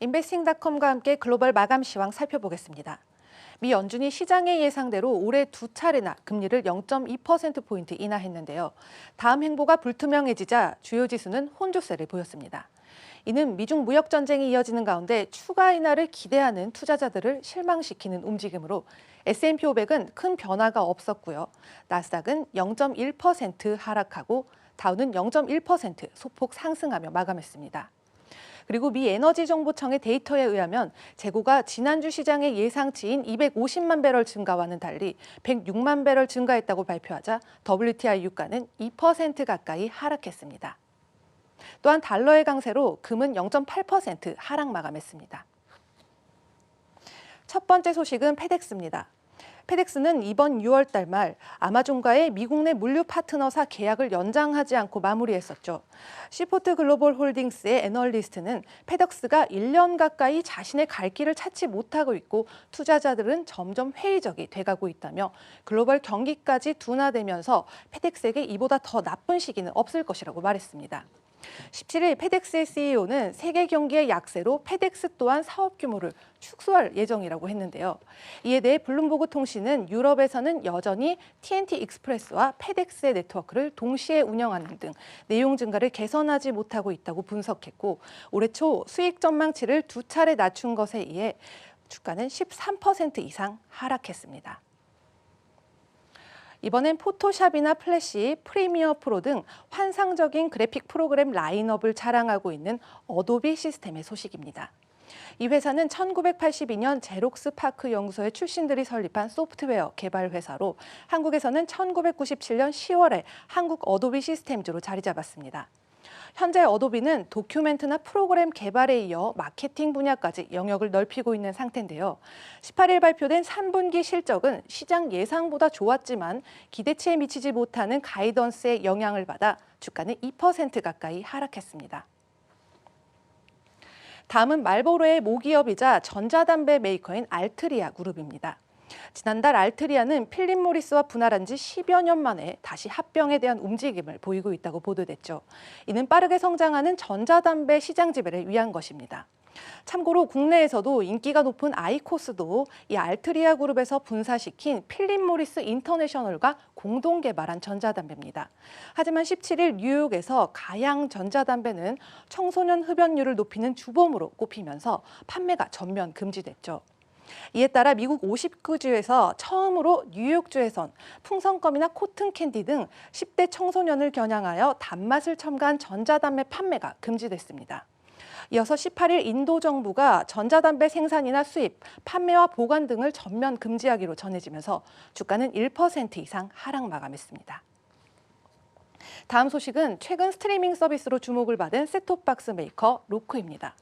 인베스팅닷컴과 함께 글로벌 마감 시황 살펴보겠습니다. 미 연준이 시장의 예상대로 올해 두 차례나 금리를 0.2%포인트 인하했는데요. 다음 행보가 불투명해지자 주요 지수는 혼조세를 보였습니다. 이는 미중 무역 전쟁이 이어지는 가운데 추가 인하를 기대하는 투자자들을 실망시키는 움직임으로 S&P 500은 큰 변화가 없었고요. 나스닥은 0.1% 하락하고 다우는 0.1% 소폭 상승하며 마감했습니다. 그리고 미 에너지 정보청의 데이터에 의하면 재고가 지난주 시장의 예상치인 250만 배럴 증가와는 달리 106만 배럴 증가했다고 발표하자 WTI 유가는 2% 가까이 하락했습니다. 또한 달러의 강세로 금은 0.8% 하락 마감했습니다. 첫 번째 소식은 페덱스입니다. 페덱스는 이번 6월 달 말 아마존과의 미국 내 물류 파트너사 계약을 연장하지 않고 마무리했었죠. 시포트 글로벌 홀딩스의 애널리스트는 페덱스가 1년 가까이 자신의 갈 길을 찾지 못하고 있고 투자자들은 점점 회의적이 돼가고 있다며 글로벌 경기까지 둔화되면서 페덱스에게 이보다 더 나쁜 시기는 없을 것이라고 말했습니다. 17일 페덱스의 CEO는 세계 경기의 약세로 페덱스 또한 사업 규모를 축소할 예정이라고 했는데요. 이에 대해 블룸버그 통신은 유럽에서는 여전히 TNT 익스프레스와 페덱스의 네트워크를 동시에 운영하는 등 내용 증가를 개선하지 못하고 있다고 분석했고 올해 초 수익 전망치를 두 차례 낮춘 것에 의해 주가는 13% 이상 하락했습니다. 이번엔 포토샵이나 플래시, 프리미어 프로 등 환상적인 그래픽 프로그램 라인업을 자랑하고 있는 어도비 시스템의 소식입니다. 이 회사는 1982년 제록스 파크 연구소의 출신들이 설립한 소프트웨어 개발 회사로 한국에서는 1997년 10월에 한국 어도비 시스템즈로 자리 잡았습니다. 현재 어도비는 도큐멘트나 프로그램 개발에 이어 마케팅 분야까지 영역을 넓히고 있는 상태인데요. 18일 발표된 3분기 실적은 시장 예상보다 좋았지만 기대치에 미치지 못하는 가이던스의 영향을 받아 주가는 2% 가까이 하락했습니다. 다음은 말보로의 모기업이자 전자담배 메이커인 알트리아 그룹입니다. 지난달 알트리아는 필립 모리스와 분할한 지 10여 년 만에 다시 합병에 대한 움직임을 보이고 있다고 보도됐죠. 이는 빠르게 성장하는 전자담배 시장 지배를 위한 것입니다. 참고로 국내에서도 인기가 높은 아이코스도 이 알트리아 그룹에서 분사시킨 필립 모리스 인터내셔널과 공동 개발한 전자담배입니다. 하지만 17일 뉴욕에서 가양 전자담배는 청소년 흡연율을 높이는 주범으로 꼽히면서 판매가 전면 금지됐죠. 이에 따라 미국 50구주에서 처음으로 뉴욕주에선 풍선껌이나 코튼 캔디 등 10대 청소년을 겨냥하여 단맛을 첨가한 전자담배 판매가 금지됐습니다. 이어서 18일 인도 정부가 전자담배 생산이나 수입, 판매와 보관 등을 전면 금지하기로 전해지면서 주가는 1% 이상 하락 마감했습니다. 다음 소식은 최근 스트리밍 서비스로 주목을 받은 셋톱박스 메이커 로크입니다.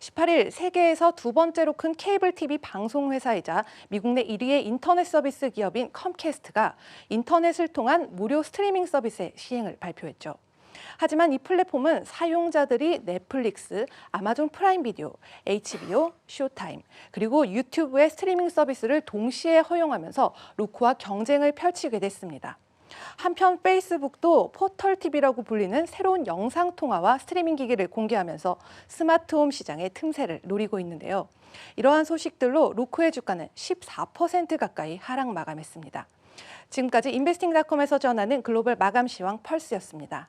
18일 세계에서 두 번째로 큰 케이블 TV 방송 회사이자 미국 내 1위의 인터넷 서비스 기업인 컴캐스트가 인터넷을 통한 무료 스트리밍 서비스의 시행을 발표했죠. 하지만 이 플랫폼은 사용자들이 넷플릭스, 아마존 프라임 비디오, HBO, 쇼타임, 그리고 유튜브의 스트리밍 서비스를 동시에 허용하면서 로크와 경쟁을 펼치게 됐습니다. 한편 페이스북도 포털 TV라고 불리는 새로운 영상 통화와 스트리밍 기기를 공개하면서 스마트홈 시장의 틈새를 노리고 있는데요. 이러한 소식들로 로크의 주가는 14% 가까이 하락 마감했습니다. 지금까지 인베스팅닷컴에서 전하는 글로벌 마감 시황 펄스였습니다.